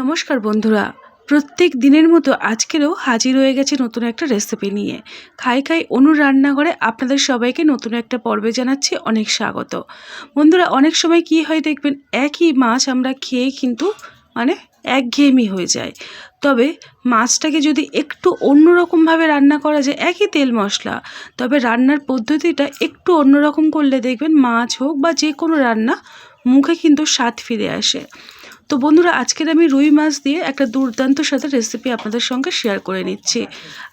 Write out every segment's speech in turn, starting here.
নমস্কার বন্ধুরা। প্রত্যেক দিনের মতো আজকেরও হাজির হয়ে গেছে নতুন একটা রেসিপি নিয়ে। খাই খাই অনুর রান্নাঘরে আপনাদের সবাইকে নতুন একটা পর্বে জানাচ্ছি অনেক স্বাগত। বন্ধুরা, অনেক সময় কি হয় দেখবেন, একই মাছ আমরা খেয়ে কিন্তু মানে একঘেয়েমি হয়ে যায়। তবে মাছটাকে যদি একটু অন্যরকমভাবে রান্না করা যায়, একই তেল মশলা, তবে রান্নার পদ্ধতিটা একটু অন্যরকম করলে দেখবেন মাছ হোক বা যে কোনো রান্না মুখে কিন্তু স্বাদ ফিরে আসে। তো বন্ধুরা, আজকের আমি রুই মাছ দিয়ে একটা দুর্দান্ত সাথে রেসিপি আপনাদের সঙ্গে শেয়ার করে নিচ্ছি।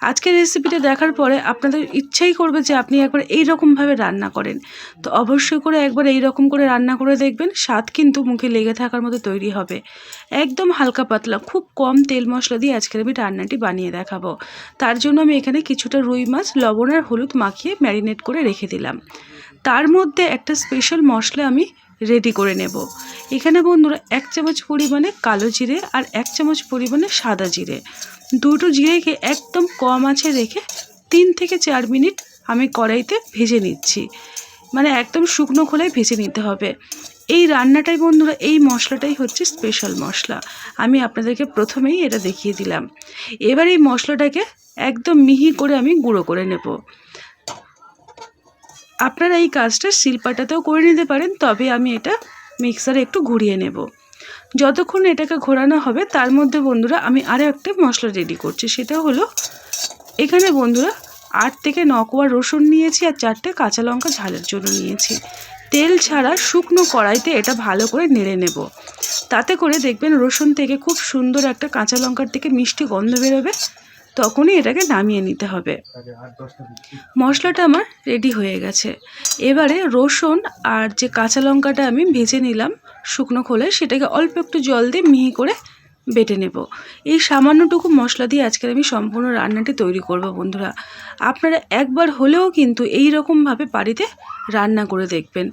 আজকের রেসিপিটা দেখার পরে আপনাদের ইচ্ছাই করবে যে আপনি একবার এই রকমভাবে রান্না করেন। তো অবশ্যই করে একবার এই রকম করে রান্না করে দেখবেন, স্বাদ কিন্তু মুখে লেগে থাকার মতো তৈরি হবে। একদম হালকা পাতলা, খুব কম তেল মশলা দিয়ে আজকের আমি রান্নাটি বানিয়ে দেখাবো। তার জন্য আমি এখানে কিছুটা রুই মাছ, লবণ আর হলুদ মাখিয়ে ম্যারিনেট করে রেখে দিলাম। তার মধ্যে একটা স্পেশাল মশলা আমি রেডি করে নেব। এখানে বন্ধুরা এক চামচ পরিমাণে কালো জিরে আর এক চামচ পরিমাণে সাদা জিরে। দুটো জিরেকে একদম কম আছে রেখে তিন থেকে চার মিনিট আমি কড়াইতে ভেজে নিচ্ছি। মানে একদম শুকনো খোলায় ভেজে নিতে হবে। এই রান্নাটাই বন্ধুরা, এই মশলাটাই হচ্ছে স্পেশাল মশলা। আমি আপনাদেরকে প্রথমেই এটা দেখিয়ে দিলাম। এবার এই মশলাটাকে একদম মিহি করে আমি গুঁড়ো করে নেব। আপনারা এই কাজটা শিলপাটাতেও করে নিতে পারেন, তবে আমি এটা মিক্সারে একটু ঘুরিয়ে নেব। যতক্ষণ এটাকে ঘোরানো হবে, তার মধ্যে বন্ধুরা আমি আরও একটা মশলা রেডি করছি, সেটা হলো এখানে বন্ধুরা আট থেকে ন কোয়া রসুন নিয়েছি আর চারটে কাঁচা লঙ্কা ঝালের জন্য নিয়েছি। তেল ছাড়া শুকনো কড়াইতে এটা ভালো করে নেড়ে নেব। তাতে করে দেখবেন রসুন থেকে খুব সুন্দর একটা কাঁচা লঙ্কার থেকে মিষ্টি গন্ধ বেরোবে। তখনই এটাকে নামিয়ে নিতে হবে। মশলাটা আমার রেডি হয়ে গেছে। এবারে রসুন আর যে কাঁচা লঙ্কাটা আমি ভেজে নিলাম শুকনো খোলে, সেটাকে অল্প একটু জল দিয়ে মিহি করে বেটে নেব। এই সামান্যটুকু মশলা দিয়ে আজকের আমি সম্পূর্ণ রান্নাটি তৈরি করব বন্ধুরা। আপনারা একবার হলেও কিন্তু এই রকমভাবে বাড়িতে রান্না করে দেখবেন।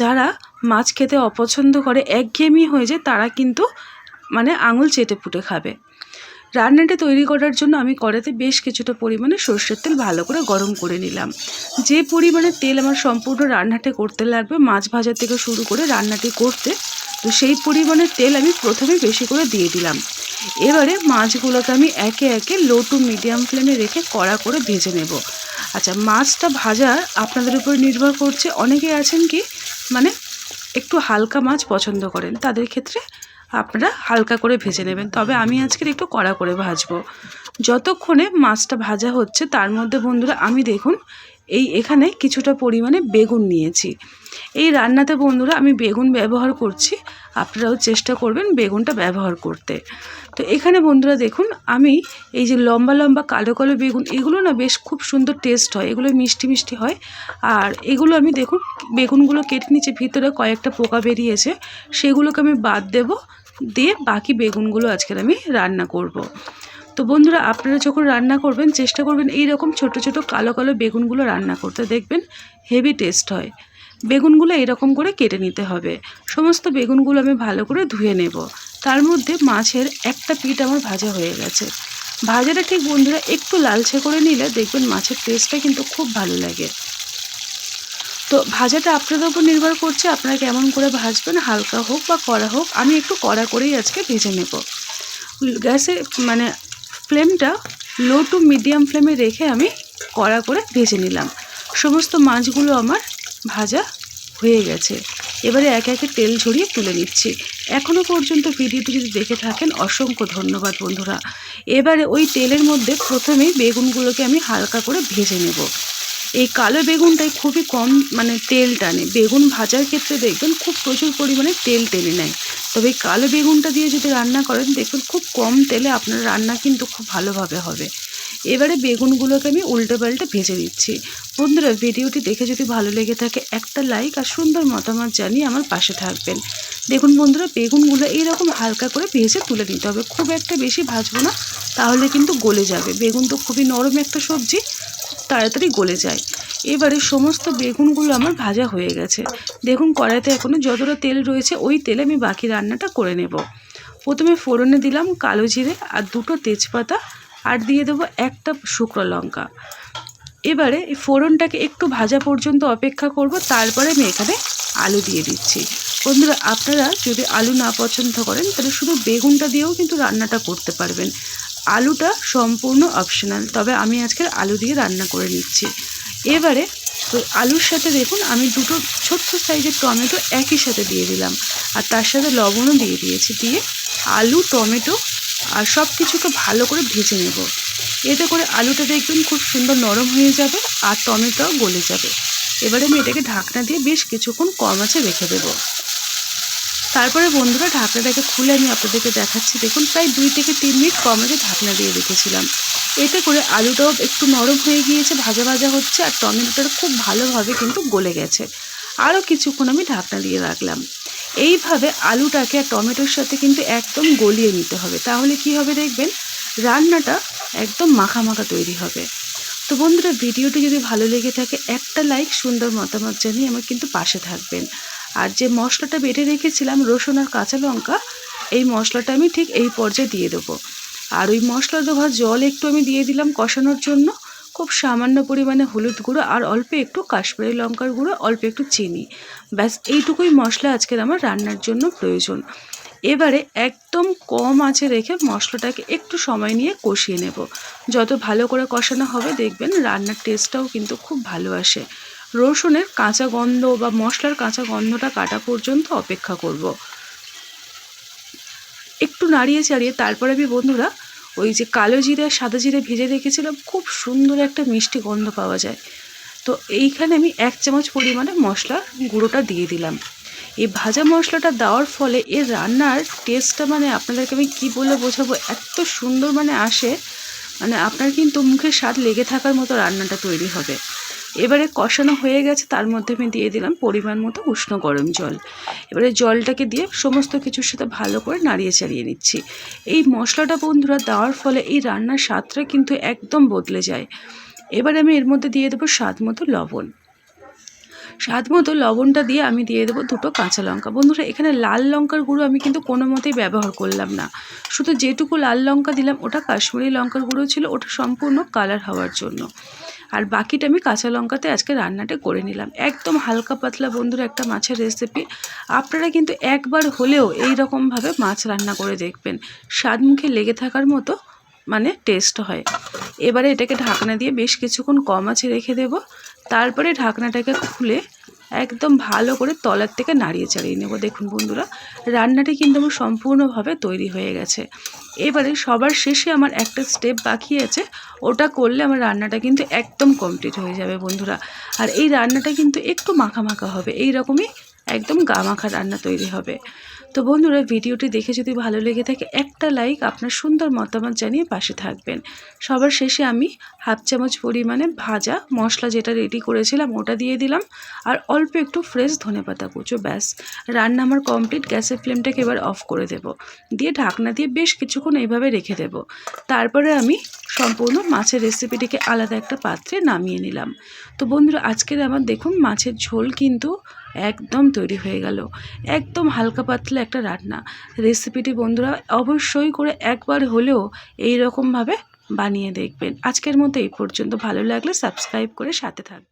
যারা মাছ খেতে অপছন্দ করে, একঘেয়েমি হয়ে যায়, তারা কিন্তু মানে আঙুল চেটে পুটে খাবে। রান্নাটা তৈরি করার জন্য আমি কড়াতে বেশ কিছুটা পরিমাণে সর্ষের তেল ভালো করে গরম করে নিলাম। যে পরিমাণে তেল আমার সম্পূর্ণ রান্নাটা করতে লাগবে, মাছ ভাজা থেকে শুরু করে রান্নাটি করতে, তো সেই পরিমাণে তেল আমি প্রথমে বেশি করে দিয়ে দিলাম। এবারে মাছগুলোকে আমি একে একে লো টু মিডিয়াম ফ্লেমে রেখে কড়া করে ভেজে নেব। আচ্ছা মাছটা ভাজা আপনাদের উপর নির্ভর করছে। অনেকে আছেন কি মানে একটু হালকা মাছ পছন্দ করেন, তাদের ক্ষেত্রে আপনারা হালকা করে ভেজে নেবেন। তবে আমি আজকের একটু কড়া করে ভাজবো। যতক্ষণে মাছটা ভাজা হচ্ছে, তার মধ্যে বন্ধুরা, আমি দেখুন, এই এখানে কিছুটা পরিমাণে বেগুন নিয়েছি। এই রান্নাতে বন্ধুরা, আমি বেগুন ব্যবহার করছি। আপনারাও চেষ্টা করবেন বেগুনটা ব্যবহার করতে। তো এখানে বন্ধুরা, দেখুন, আমি এই যে লম্বা লম্বা কালো কালো বেগুন, এগুলো না বেশ খুব সুন্দর টেস্ট হয়, এগুলো মিষ্টি মিষ্টি হয়। আর এগুলো আমি দেখুন, বেগুনগুলো কেটে নিচে ভিতরে কয়েকটা পোকা বেরিয়েছে, সেগুলোকে আমি বাদ দেব। দিয়ে বাকি বেগুনগুলো আজকের আমি রান্না করব। তো বন্ধুরা, আপনারা যখন রান্না করবেন, চেষ্টা করবেন এই রকম ছোট ছোট কালো কালো বেগুনগুলো রান্না করতে। দেখবেন হেভি টেস্ট হয়। বেগুনগুলো এরকম করে কেটে নিতে হবে। সমস্ত বেগুনগুলো আমি ভালো করে ধুয়ে নেব। তার মধ্যে মাছের একটা পিঠ আমার ভাজা হয়ে গেছে। ভাজাটা ঠিক বন্ধুরা, একটু লালচে করে নিলে দেখবেন মাছের টেস্টটা কিন্তু খুব ভালো লাগে। তো ভাজাটা আপনাদের উপর নির্ভর করছে আপনারা কেমন করে ভাজবেন, হালকা হোক বা কড়া হোক। আমি একটু কড়া করেই আজকে ভেজে নেব। গ্যাসে মানে ফ্লেমটা লো টু মিডিয়াম ফ্লেমে রেখে আমি কড়া করে ভেজে নিলাম। সমস্ত মাছগুলো আমার ভাজা হয়ে গেছে। এবারে একে একে তেল ঝরিয়ে তুলে নিচ্ছি। এখনও পর্যন্ত ভিডিওটি যদি দেখে থাকেন, অসংখ্য ধন্যবাদ বন্ধুরা। এবারে ওই তেলের মধ্যে প্রথমেই বেগুনগুলোকে আমি হালকা করে ভেজে নেব। এই কালো বেগুনটাই খুবই কম মানে তেল টানে। বেগুন ভাজার ক্ষেত্রে দেখবেন খুব প্রচুর পরিমাণে তেল টেনে নেয়। তবে এই কালো বেগুনটা দিয়ে যদি রান্না করেন, দেখবেন খুব কম তেলে আপনার রান্না কিন্তু খুব ভালোভাবে হবে। এবারে বেগুনগুলোকে আমি উল্টে পাল্টে ভেজে দিচ্ছি বন্ধুরা, ভিডিওটি দেখে যদি ভালো লেগে থাকে, একটা লাইক আর সুন্দর মতামত জানিয়ে আমার পাশে থাকবেন। দেখুন বন্ধুরা, বেগুনগুলো এইরকম হালকা করে ভেজে তুলে নিতে হবে। খুব একটা বেশি ভাজবো না, তাহলে কিন্তু গলে যাবে। বেগুন তো খুবই নরম একটা সবজি তাড়াতাড়ি গলে যায়। এবারে সমস্ত বেগুনগুলো আমার ভাজা হয়ে গেছে। দেখুন, কড়াইতে এখনও যতটা তেল রয়েছে, ওই তেলে আমি বাকি রান্নাটা করে নেব। প্রথমে ফোড়নে দিলাম কালো জিরে আর দুটো তেজপাতা আর দিয়ে দেবো একটা শুকনো লঙ্কা। এবারে এই ফোড়নটাকে একটু ভাজা পর্যন্ত অপেক্ষা করব, তারপরে আমি এখানে আলু দিয়ে দিচ্ছি। বন্ধুরা, আপনারা যদি আলু না পছন্দ করেন, তাহলে শুধু বেগুনটা দিয়েও কিন্তু রান্নাটা করতে পারবেন। আলুটা সম্পূর্ণ অপশনাল তবে আমি আজকে আলু দিয়ে রান্না করে নিচ্ছি। এবারে তো আলুর সাথে দেখুন, আমি দুটো ছোট্ট সাইজের টমেটো একই সাথে দিয়ে দিলাম। আর তার সাথে লবণও দিয়ে দিয়েছি। দিয়ে আলু, টমেটো আর সব কিছুকে ভালো করে ভেজে নেব। এতে করে আলুটা দেখবেন খুব সুন্দর নরম হয়ে যাবে আর টমেটোও গলে যাবে। এবারে আমি এটাকে ঢাকনা দিয়ে বেশ কিছুক্ষণ কম আছে রেখে দেবো। তারপরে বন্ধুরা ঢাকনাটাকে খুলে আমি আপনাদেরকে দেখাচ্ছি। দেখুন, প্রায় দুই থেকে তিন মিনিট কম আছে ঢাকনা দিয়ে রেখেছিলাম। এতে করে আলুটাও একটু নরম হয়ে গিয়েছে, ভাজা ভাজা হচ্ছে, আর টমেটোটা খুব ভালোভাবে কিন্তু গলে গেছে। আরও কিছুক্ষণ আমি ঢাকনা দিয়ে রাখলাম। এইভাবে আলুটাকে আর টমেটোর সাথে কিন্তু একদম গলিয়ে নিতে হবে। তাহলে কি হবে দেখবেন, রান্নাটা একদম মাখা মাখা তৈরি হবে। তো বন্ধুরা, ভিডিওটি যদি ভালো লেগে থাকে, একটা লাইক সুন্দর মতামত জানিয়ে আমার কিন্তু পাশে থাকবেন। আর যে মশলাটা বেটে রেখেছিলাম রসুন আর কাঁচা লঙ্কা, এই মশলাটা আমি ঠিক এই পর্যায়ে দিয়ে দেবো। আর ওই মশলা দেওয়া জল একটু আমি দিয়ে দিলাম কষানোর জন্য। খুব সামান্য পরিমাণে হলুদ গুঁড়ো আর অল্প একটু কাশ্মীরি লঙ্কার গুঁড়ো, অল্প একটু চিনি। ব্যাস, এইটুকুই মশলা আজকের আমার রান্নার জন্য প্রয়োজন। এবারে একদম কম আঁচে রেখে মশলাটাকে একটু সময় নিয়ে কষিয়ে নেব। যত ভালো করে কষানো হবে, দেখবেন রান্নার টেস্টটাও কিন্তু খুব ভালো আসে। রসুনের কাঁচা গন্ধ বা মশলার কাঁচা গন্ধটা কাটা পর্যন্ত অপেক্ষা করব। একটু নাড়িয়ে চাড়িয়ে তারপরে আমি বন্ধুরা ওই যে কালো জিরে আর সাদা জিরে ভেজে রেখেছিলাম, খুব সুন্দর একটা মিষ্টি গন্ধ পাওয়া যায়। তো এইখানে আমি এক চামচ পরিমাণে মশলা গুঁড়োটা দিয়ে দিলাম। এই ভাজা মশলাটা দেওয়ার ফলে এর রান্নার টেস্টটা মানে আপনাদেরকে আমি কী বলে বোঝাবো, এত সুন্দর মানে আসে মানে আপনার কিন্তু মুখে স্বাদ লেগে থাকার মতো রান্নাটা তৈরি হবে। এবারে কষানো হয়ে গেছে, তার মধ্যে আমি দিয়ে দিলাম পরিমাণ মতো উষ্ণ গরম জল। এবারে জলটাকে দিয়ে সমস্ত কিছুর সাথে ভালো করে নাড়িয়ে চাড়িয়ে নিচ্ছি। এই মশলাটা বন্ধুরা দেওয়ার ফলে এই রান্নার স্বাদটা কিন্তু একদম বদলে যায়। এবারে আমি এর মধ্যে দিয়ে দেবো স্বাদ মতো লবণ। স্বাদ মতো লবণটা দিয়ে আমি দিয়ে দেবো দুটো কাঁচা লঙ্কা। বন্ধুরা, এখানে লাল লঙ্কার গুঁড়ো আমি কিন্তু কোনো মতেই ব্যবহার করলাম না। শুধু যেটুকু লাল লঙ্কা দিলাম, ওটা কাশ্মীরি লঙ্কার গুঁড়ো ছিল, ওটা সম্পূর্ণ কালার হওয়ার জন্য। আর বাকিটা আমি কাঁচা লঙ্কাতে আজকে রান্নাটা করে নিলাম। একদম হালকা পাতলা বন্ধুর একটা মাছের রেসিপি আপনারা কিন্তু একবার হলেও এই রকমভাবে মাছ রান্না করে দেখবেন। স্বাদ মুখে লেগে থাকার মতো মানে টেস্ট হয়। এবারে এটাকে ঢাকনা দিয়ে বেশ কিছুক্ষণ কম আছে রেখে দেব। তারপরে ঢাকনাটাকে খুলে একদম ভালো করে তলার থেকে নাড়িয়ে চাড়িয়ে নেব। দেখুন বন্ধুরা, রান্নাটি কিন্তু আমার সম্পূর্ণভাবে তৈরি হয়ে গেছে। এবারে সবার শেষে আমার একটা স্টেপ বাকি আছে, ওটা করলে আমার রান্নাটা কিন্তু একদম কমপ্লিট হয়ে যাবে বন্ধুরা। আর এই রান্নাটা কিন্তু একটু মাখা মাখা হবে এই রকমই একদম গা মাখা রান্না তৈরি হবে। তো বন্ধুরা, ভিডিওটি দেখে যদি ভালো লেগে থাকে, একটা লাইক আপনার সুন্দর মতামত জানিয়ে পাশে থাকবেন। সবার শেষে আমি হাফ চামচ পরিমাণে ভাজা মশলা যেটা রেডি করেছিলাম, ওটা দিয়ে দিলাম। আর অল্প একটু ফ্রেশ ধনেপাতা কুচো, ব্যাস। রান্না আমার কমপ্লিট গ্যাসের ফ্লেমটাকে এবার অফ করে দেব। দিয়ে ঢাকনা দিয়ে বেশ কিছুক্ষণ এইভাবে রেখে দেব। তারপরে আমি সম্পূর্ণ মাছের রেসিপিটিকে আলাদা একটা পাত্রে নামিয়ে নিলাম। তো বন্ধুরা, আজকের আমার দেখুন মাছের ঝোল কিন্তু একদম তৈরি হয়ে গেল। একদম হালকা পাতলা একটা রান্না। রেসিপিটি বন্ধুরা অবশ্যই করে একবার হলেও এই রকমভাবে বানিয়ে দেখবেন। আজকের মতো এই পর্যন্ত। ভালো লাগলে সাবস্ক্রাইব করে সাথে থাকবেন